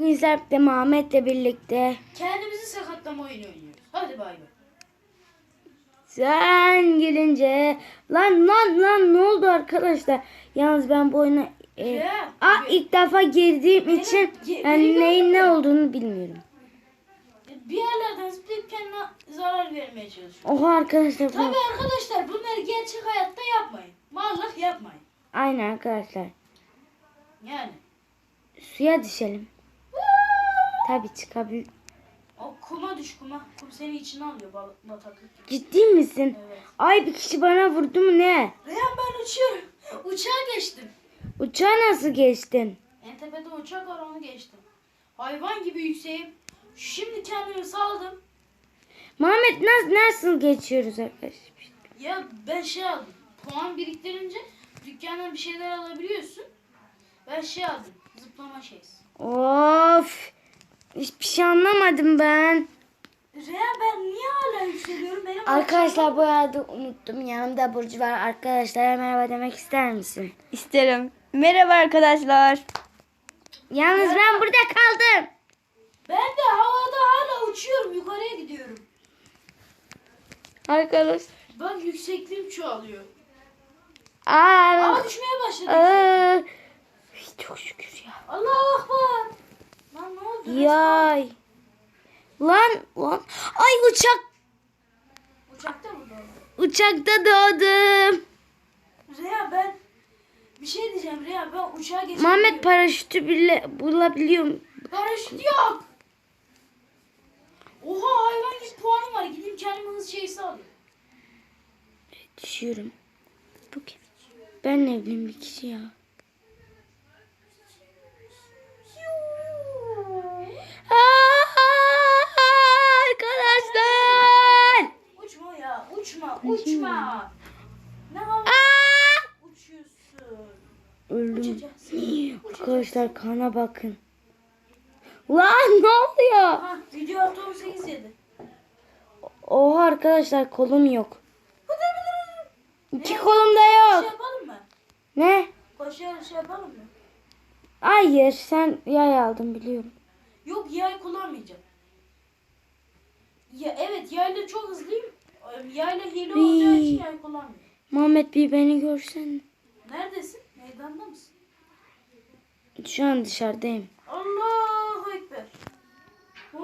Bugün Serp'le Muhammed'le birlikte Kendimizi sakatlama oyunu oynuyoruz. Hadi bay bay. sen gelince lan lan lan ne oldu arkadaşlar? Yalnız ben bu oyuna e, Ya, bir- ilk defa girdiğim Benim- için ge- yani neyin ne olduğunu bilmiyorum. Bir yerlerden zıplayıp kendine zarar vermeye çalışıyor. Oha arkadaşlar bu. Tabii arkadaşlar bunları gerçek hayatta yapmayın. Mallık yapmayın. Aynen arkadaşlar. Yani. Suya düşelim. Tabii çıkabil. O kuma düş kuma. Kum seni içine alıyor balık bataklık gibi. Ciddi misin? Evet. Ay bir kişi bana vurdu mu ne? Reyhan ben uçuyorum. Uçağa geçtim. Uçağa nasıl geçtin? En tepede uçak var onu geçtim. Hayvan gibi yükseğim. Şimdi kendimi saldım. Muhammed nasıl nasıl geçiyoruz arkadaşlar? Ya ben şey aldım. Puan biriktirince dükkandan bir şeyler alabiliyorsun. Ben şey aldım. Zıplama şeysi. Of. Hiçbir şey anlamadım ben. Reyhan ben niye hala yükseliyorum? Benim Arkadaşlar bu arada unuttum. Yanımda Burcu var. Arkadaşlara merhaba demek ister misin? İsterim. Merhaba arkadaşlar. Yalnız ben burada kaldım. Ben de havada hala uçuyorum. Yukarıya gidiyorum. Arkadaş. Bak yüksekliğim çoğalıyor. Aa, Ama düşmeye başladı. aa. Çok şükür ya. Allah oldu? Yay. Lan lan. Ay uçak. Uçakta mı doğdu? Uçakta doğdum. Reyhan ben bir şey diyeceğim Reyhan ben uçağa geçebiliyorum. Muhammed paraşütü bile bulabiliyor mu? Paraşüt yok. Oha hayvan gibi puanım var. Gideyim kendime hız şeysi alayım. Düşüyorum. Bu kim? Ben ne bileyim bir kişi ya. Aa, arkadaşlar. Uçma ya Ne Aa! uçuyorsun. Öldüm. Arkadaşlar kana bakın. Lan ne oluyor? Ha video artı 18 yedi. Oha arkadaşlar kolum yok. İki kolum da Şey yok. yapalım mı? Ne? Koşarak şey yapalım mı? Hayır sen yay aldın biliyorum. Yok yay kullanmayacağım. Ya evet yayla çok hızlıyım. Yayla hile olacağı için yay kullanmıyorum. Muhammed bir beni görsen. Neredesin? Meydanda mısın? Şu an dışarıdayım. Allahu Ekber. Oo,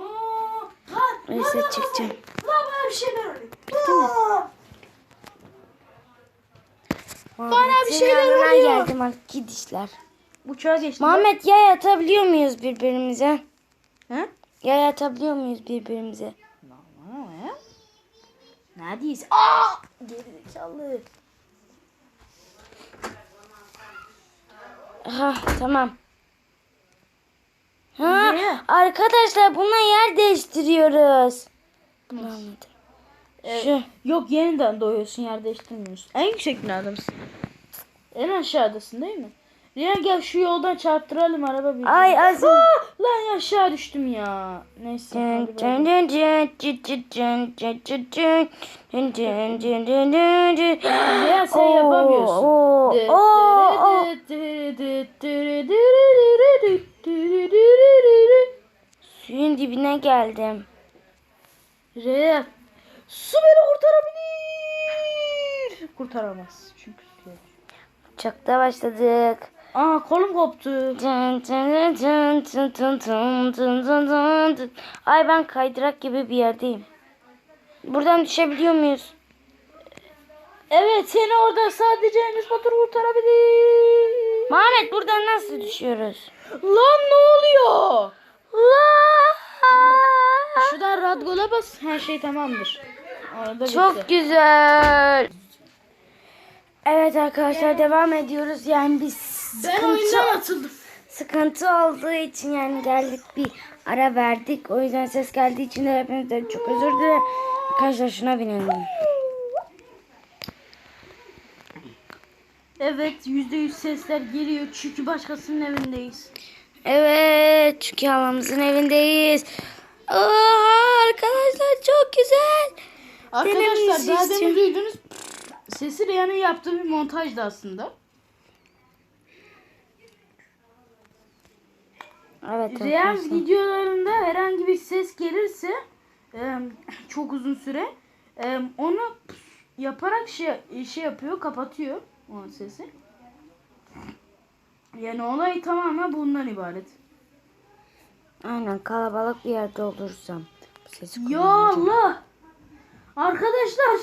lan, Reset lan, lan, çekeceğim. Lan bana bir şeyler oluyor. Aa! Bana bir şeyler oluyor. geldim artık gidişler. Uçağa geçtim. Muhammed yay atabiliyor muyuz birbirimize? He? Yay atabiliyor muyuz birbirimize? Neredeyiz? Aa! Gerizekalı. Ha tamam. Ha Ne? arkadaşlar buna yer değiştiriyoruz. Bunu anladım. Şu. Yok yeniden doğuyorsun yer değiştirmiyorsun. En yüksek binadasın. En aşağıdasın değil mi? Reyhan gel şu yoldan çarptıralım araba bir. Ay Azim. Aa, lan aşağı düştüm ya. Neyse. Reyhan sen yapamıyorsun. Suyun dibine geldim. Reyhan. Su beni kurtarabilir. Kurtaramaz çünkü. Uçakta başladık. Aa kolum koptu. Ay ben kaydırak gibi bir yerdeyim. Buradan düşebiliyor muyuz? Evet seni orada sadece Enes Batur kurtarabilir. Mehmet buradan nasıl düşüyoruz? Lan ne oluyor? Şuradan radgola bas her şey tamamdır. Arada Çok bitti. güzel. Evet arkadaşlar devam ediyoruz. Yani biz ben oyundan atıldım. sıkıntı olduğu için yani geldik bir ara verdik. O yüzden ses geldiği için de hepinizden çok özür dilerim. Arkadaşlar şuna binelim. Evet yüzde yüz sesler geliyor çünkü başkasının evindeyiz. Evet çünkü halamızın evindeyiz. Aa, arkadaşlar çok güzel. Arkadaşlar daha demin duydunuz sesi Rihan'ın yaptığı bir montajdı aslında. Evet arkadaşlar. videolarında herhangi bir ses gelirse e, çok uzun süre e, onu yaparak şey, şey yapıyor kapatıyor o sesi. Yani olay tamamen bundan ibaret. Aynen kalabalık bir yerde olursam sesi Ya. Allah! Arkadaşlar!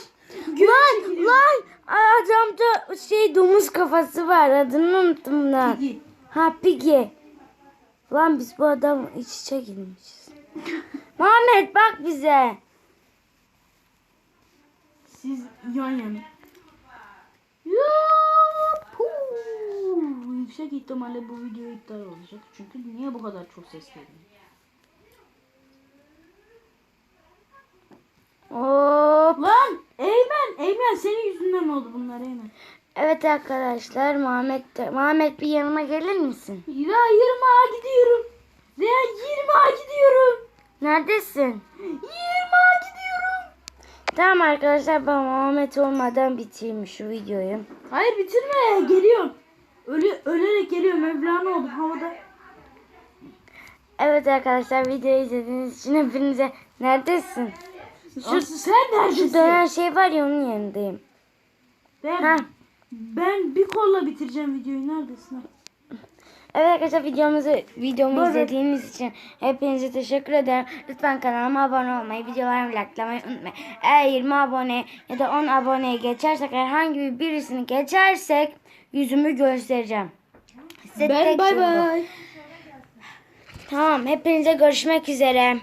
Lan lan adamda şey domuz kafası var adını unuttum lan. Piggy. Ha Piggy. Lan biz bu adam iç içe girmişiz. Muhammed bak bize. Siz yan yana. Yüksek ihtimalle bu video iptal olacak. Çünkü niye bu kadar çok ses geliyor? Hop. Lan! Eymen! Eymen senin yüzünden oldu bunlar Eymen. Evet arkadaşlar Muhammed de, Muhammed bir yanıma gelir misin? Ya 20'a gidiyorum. Ya 20'a gidiyorum. Neredesin? 20'a gidiyorum. Tamam arkadaşlar ben Muhammed olmadan bitireyim şu videoyu. Hayır bitirme. Geliyorum. Ölü, ölerek geliyorum. Mevlana oldum havada. Evet arkadaşlar videoyu izlediğiniz için hepinize neredesin? Şu, sen Şu neredesin? dönen şey var ya onun yanındayım. Ben, Ha. Ben bir kolla bitireceğim videoyu. Neredesin? Evet arkadaşlar videomuzu videomu Buyurun. izlediğiniz için hepinize teşekkür ederim. Lütfen kanalıma abone olmayı, videolarımı likelamayı unutmayın. Eğer 20 abone ya da 10 aboneye geçersek herhangi bir birisini geçersek yüzümü göstereceğim. Size Ben tek bay bay. Tamam hepinize görüşmek üzere.